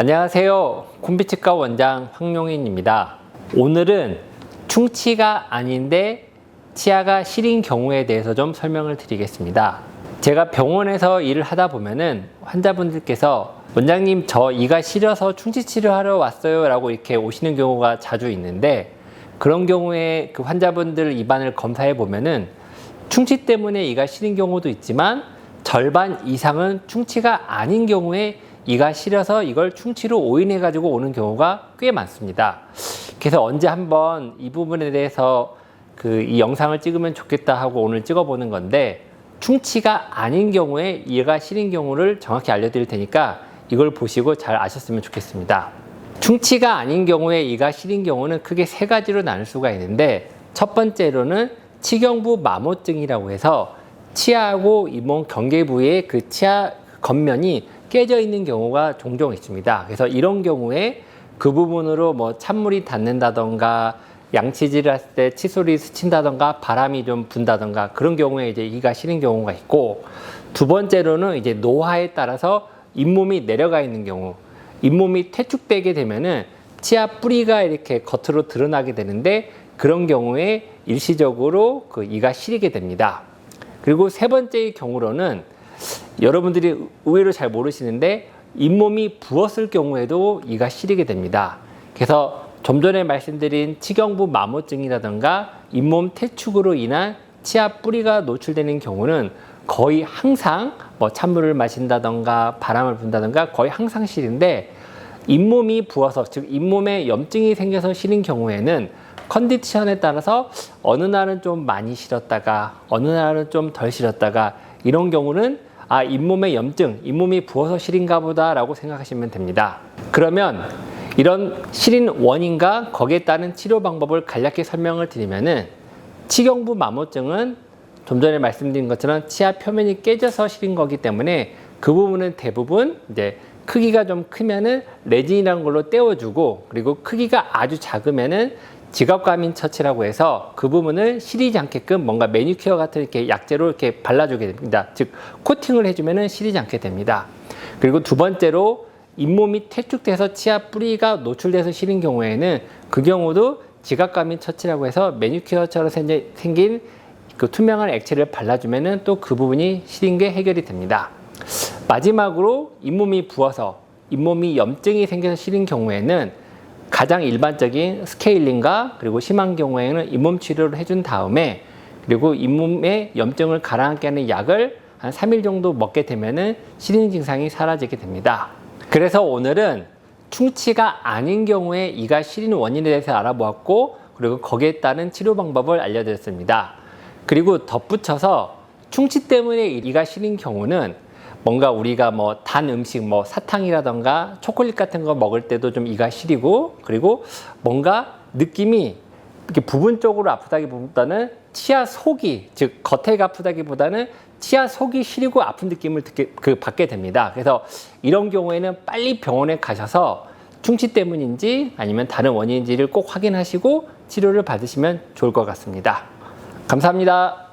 안녕하세요. 콤비치과 원장 황용인입니다. 오늘은 충치가 아닌데 치아가 시린 경우에 대해서 좀 설명을 드리겠습니다. 제가 병원에서 일을 하다 보면은 환자분들께서 원장님 저 이가 시려서 충치 치료하러 왔어요 라고 이렇게 오시는 경우가 자주 있는데 그런 경우에 그 환자분들 입안을 검사해 보면은 충치 때문에 이가 시린 경우도 있지만 절반 이상은 충치가 아닌 경우에 이가 시려서 이걸 충치로 오인해 가지고 오는 경우가 꽤 많습니다. 그래서 언제 한번 이 부분에 대해서 그 이 영상을 찍으면 좋겠다 하고 오늘 찍어보는 건데 충치가 아닌 경우에 이가 시린 경우를 정확히 알려드릴 테니까 이걸 보시고 잘 아셨으면 좋겠습니다. 충치가 아닌 경우에 이가 시린 경우는 크게 세 가지로 나눌 수가 있는데 첫 번째로는 치경부 마모증이라고 해서 치아하고 잇몸 경계 부위에 그 치아 겉면이 깨져 있는 경우가 종종 있습니다. 그래서 이런 경우에 그 부분으로 뭐 찬물이 닿는다던가 양치질을 했을 때 칫솔이 스친다던가 바람이 좀 분다던가 그런 경우에 이제 이가 시린 경우가 있고 두 번째로는 이제 노화에 따라서 잇몸이 내려가 있는 경우 잇몸이 퇴축되게 되면은 치아 뿌리가 이렇게 겉으로 드러나게 되는데 그런 경우에 일시적으로 그 이가 시리게 됩니다. 그리고 세 번째의 경우로는 여러분들이 의외로 잘 모르시는데 잇몸이 부었을 경우에도 이가 시리게 됩니다. 그래서 좀 전에 말씀드린 치경부 마모증이라든가 잇몸 퇴축으로 인한 치아 뿌리가 노출되는 경우는 거의 항상 뭐 찬물을 마신다던가 바람을 분다던가 거의 항상 시린데 잇몸이 부어서 즉 잇몸에 염증이 생겨서 시린 경우에는 컨디션에 따라서 어느 날은 좀 많이 실었다가 어느 날은 좀덜 실었다가 이런 경우는 아 잇몸에 염증, 잇몸이 부어서 시린가 보다라고 생각하시면 됩니다. 그러면 이런 시린 원인과 거기에 따른 치료 방법을 간략히 설명을 드리면은 치경부 마모증은 좀 전에 말씀드린 것처럼 치아 표면이 깨져서 시린 거기 때문에 그 부분은 대부분 이제 크기가 좀 크면은 레진이라는 걸로 떼어주고 그리고 크기가 아주 작으면은 지갑감인 처치라고 해서 그 부분을 시리지 않게끔 뭔가 매니큐어 같은 이렇게 약재로 이렇게 발라주게 됩니다. 즉 코팅을 해주면은 시리지 않게 됩니다. 그리고 두 번째로 잇몸이 퇴축돼서 치아 뿌리가 노출돼서 시린 경우에는 그 경우도 지갑감인 처치라고 해서 매니큐어처럼 생긴 그 투명한 액체를 발라주면은 또 그 부분이 시린 게 해결이 됩니다. 마지막으로 잇몸이 부어서 잇몸이 염증이 생겨서 시린 경우에는 가장 일반적인 스케일링과 그리고 심한 경우에는 잇몸 치료를 해준 다음에 그리고 잇몸에 염증을 가라앉게 하는 약을 한 3일 정도 먹게 되면은 시린 증상이 사라지게 됩니다. 그래서 오늘은 충치가 아닌 경우에 이가 시린 원인에 대해서 알아보았고 그리고 거기에 따른 치료 방법을 알려드렸습니다. 그리고 덧붙여서 충치 때문에 이가 시린 경우는 뭔가 우리가 뭐 단 음식 뭐 사탕이라던가 초콜릿 같은 거 먹을 때도 좀 이가 시리고 그리고 뭔가 느낌이 이렇게 부분적으로 아프다기보다는 치아 속이 즉 겉에가 아프다기보다는 치아 속이 시리고 아픈 느낌을 듣게, 그, 받게 됩니다. 그래서 이런 경우에는 빨리 병원에 가셔서 충치 때문인지 아니면 다른 원인인지를 꼭 확인하시고 치료를 받으시면 좋을 것 같습니다. 감사합니다.